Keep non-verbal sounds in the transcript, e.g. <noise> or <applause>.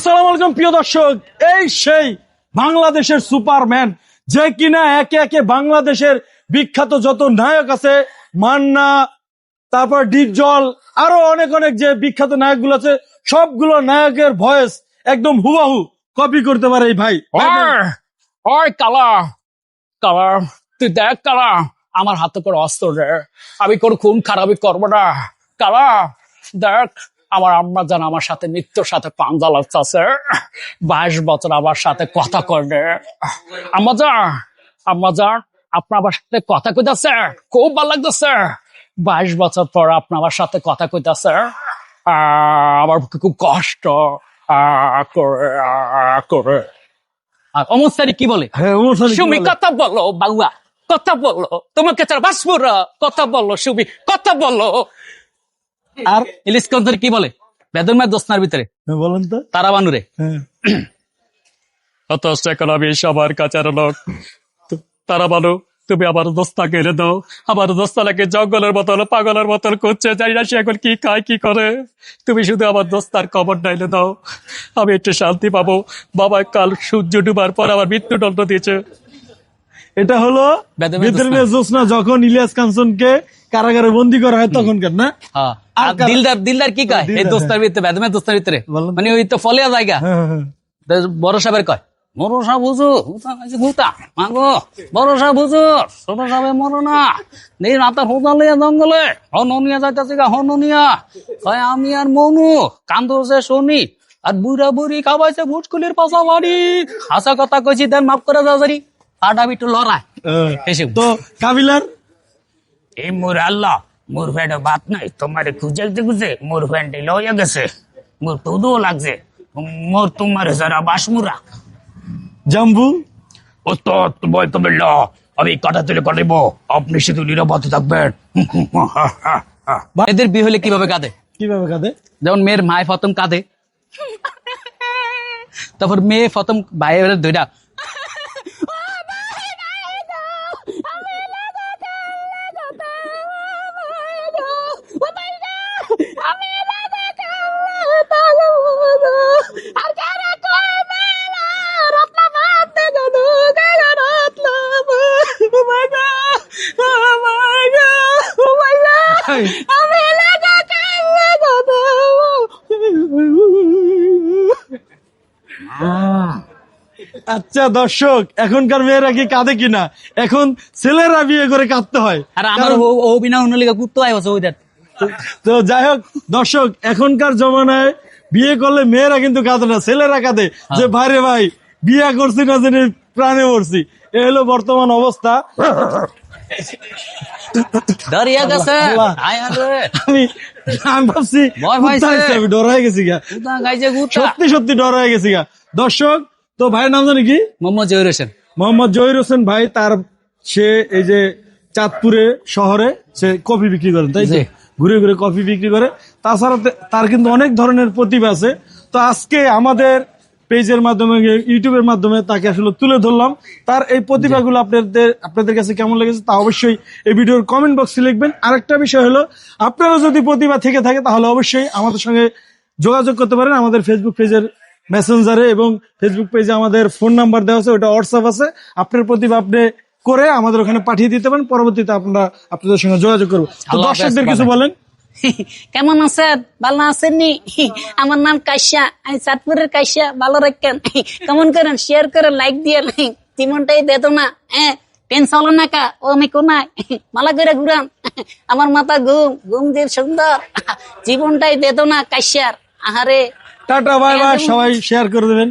আসসালামু আলাইকুম, প্রিয় দর্শক। এই সেই বাংলাদেশের সুপারম্যান, যে কিনা একে একে বাংলাদেশের বিখ্যাত যত নায়ক আছে, মান্না, তারপর ডিপজল, আরও অনেক অনেক যে বিখ্যাত নায়কগুলো আছে, সবগুলো নায়কের ভয়েস একদম হুবাহু কপি করতে পারে এই ভাই। ওই কালা কালা, তুই দেখ কালা, আমার হাতে করে অস্ত্র রে আমি কোনো খুন খারাপি করব না। কালা, দেখ আমার আম্মা জান আমার সাথে মৃত্যুর সাথে পাঞ্জা লাগতেছে বাইশ বছর আমার সাথে কথা করবে আম্মা যা আম্মা যান আপনার আমার সাথে কথা কইতাছে খুব ভালো লাগতেছে। বাইশ বছর পর আপনার আমার সাথে কথা কইতাছে। আহ, আমার খুব কষ্ট। আহ, করে আর কি বলে? হ্যাঁ সুমি কথা বলো বাউয়া। কথা বলো তোমাকে ছাড়া বাসপুরা কথা বলো সুমি কথা বলো। আর ইলিশ কন্তর কি বলে? বেদন মায়ের ভিতরে। হ্যাঁ, বলেন তো। তারা বানুরে হ্যাঁ। অত সেকল আমি সবার কাছের লোক। তারা বানু তুমি আমার দোস্তা কেড়ে দাও। আমার দোস্তালাকে জঙ্গলের মতন পাগলের মতন করছে। জানি না সে এখন কি খায় কি করে। তুমি শুধু আমার দোস্তার খবর ডাইলে দাও। আমি একটু শান্তি পাবো। বাবা কাল সূর্য ডুবার পর আমার মৃত্যুদণ্ড দিয়েছে। এটা হলো জোসনা যখন ইলিয়াস কাঞ্চনকে কারাগারে বন্দি করা হয় তখনকার না? হ্যাঁ। আর আর দিলদার দিলদার কি কয়? এই দোস্তার ভিতরে বেদমের দোস্তার ভিতরে। মানে ওই তো ফলিয়া জায়গা। হ্যাঁ, হ্যাঁ, বড় সাহেবের কয়? মাগো ছোট সাহেব মরো না নেই রাতের হুদা জঙ্গলে হনুনিয়া যাইতেছে গা হনুনিয়া। কয় আমি আর মনু কান্দছে শুনি আর বুড়া বুড়ি খাবাইছে ভুটকুলির পাশা বাড়ি। হাসা কথা কইছি দেন মাফ করে দাও জারি আডা বিটু লড়াই। হ্যাঁ। তো কাবিলার এই মোর আল্লাহ মোর ফ্যান্ডে বাত নাই তোমার খুঁজে খুঁজে মোর ফ্যান্ডে লইয়া গেছে মোর তুদও লাগছে মোর তোমার সারা বাসমুরা। জাম্বু? ও তো তুমি তুমি ল আমি কাটা তুলে কাটিব আপনি শুধু নিরাপদে থাকবেন। এদের বিয়ে হলে কীভাবে কাঁদে? কীভাবে কাঁদে? যেমন মেয়ের মায় ফতম কাঁদে তারপর মেয়ে প্রথম ভাইয়ের দুইটা আচ্ছা দর্শক এখনকার মেয়েরা কি কাঁদে কিনা? এখন ছেলেরা বিয়ে করে কাঁদতে হয়। আর আমার ও- ও বিনা উন্নলিকা কুত্তো আয় বসে ওই তো যাই হোক দর্শক এখনকার জমানায় বিয়ে করলে মেয়েরা কিন্তু কাঁদে না ছেলেরা কাঁদে। যে ভাইরে ভাই বিয়ে করছি না জেনে প্রাণে মরছি। এ হলো বর্তমান অবস্থা। দাঁড়িয়ে গেছে। আমি আমি ভাবছি ডর হয়ে গেছি গা। সত্যি সত্যি ডর হয়ে গেছি গা। দর্শক তো ভাইয়ের নাম জানি কি? মোহাম্মদ জহির হোসেন। মোহাম্মদ জহির হোসেন ভাই তার সে এই যে চাঁদপুরে শহরে সে কফি বিক্রি করেন তাই ঘুরে ঘুরে কফি বিক্রি করে। তাছাড়া তার কিন্তু অনেক ধরনের প্রতিভা আছে। তো আজকে আমাদের পেজের মাধ্যমে ইউটিউবের মাধ্যমে তাকে আসলে তুলে ধরলাম। তার এই প্রতিভাগুলো আপনাদের আপনাদের কাছে কেমন লেগেছে তা অবশ্যই এই ভিডিওর কমেন্ট বক্সে লিখবেন। আরেকটা বিষয় হলো আপনারও যদি প্রতিভা থেকে থাকে তাহলে অবশ্যই আমাদের সঙ্গে যোগাযোগ করতে পারেন। আমাদের ফেসবুক পেজের মেসেঞ্জারে এবং ফেসবুক পেজে আমাদের ফোন নাম্বার দেওয়া আছে ওটা হোয়াটসঅ্যাপ আছে। আপনার প্রতিভা আপনি করে আমাদের ওখানে পাঠিয়ে দিতে পারেন পরবর্তীতে আমরা আপনাদের সঙ্গে যোগাযোগ করব। তো দর্শকদের কিছু বলেন? <laughs> কেমন আছেন? ভালো আছেননি? <laughs> আমার নাম কাশ্যা আমি চাঁদপুরের কাশ্যা ভালো রাখেন। <laughs> কেমন করেন? শেয়ার করেন লাইক দিয়ে জীবনটাই দেতো না হ্যাঁ পেন চলো না কা? ও আমি কোনায়? মালা করে ঘুরান। আমার মাথা ঘুম ঘুম দিয়ে সুন্দর। জীবনটাই দেতো না কাশ্যার আহারে টাটা বাই বাই সবাই শেয়ার করে দেবেন।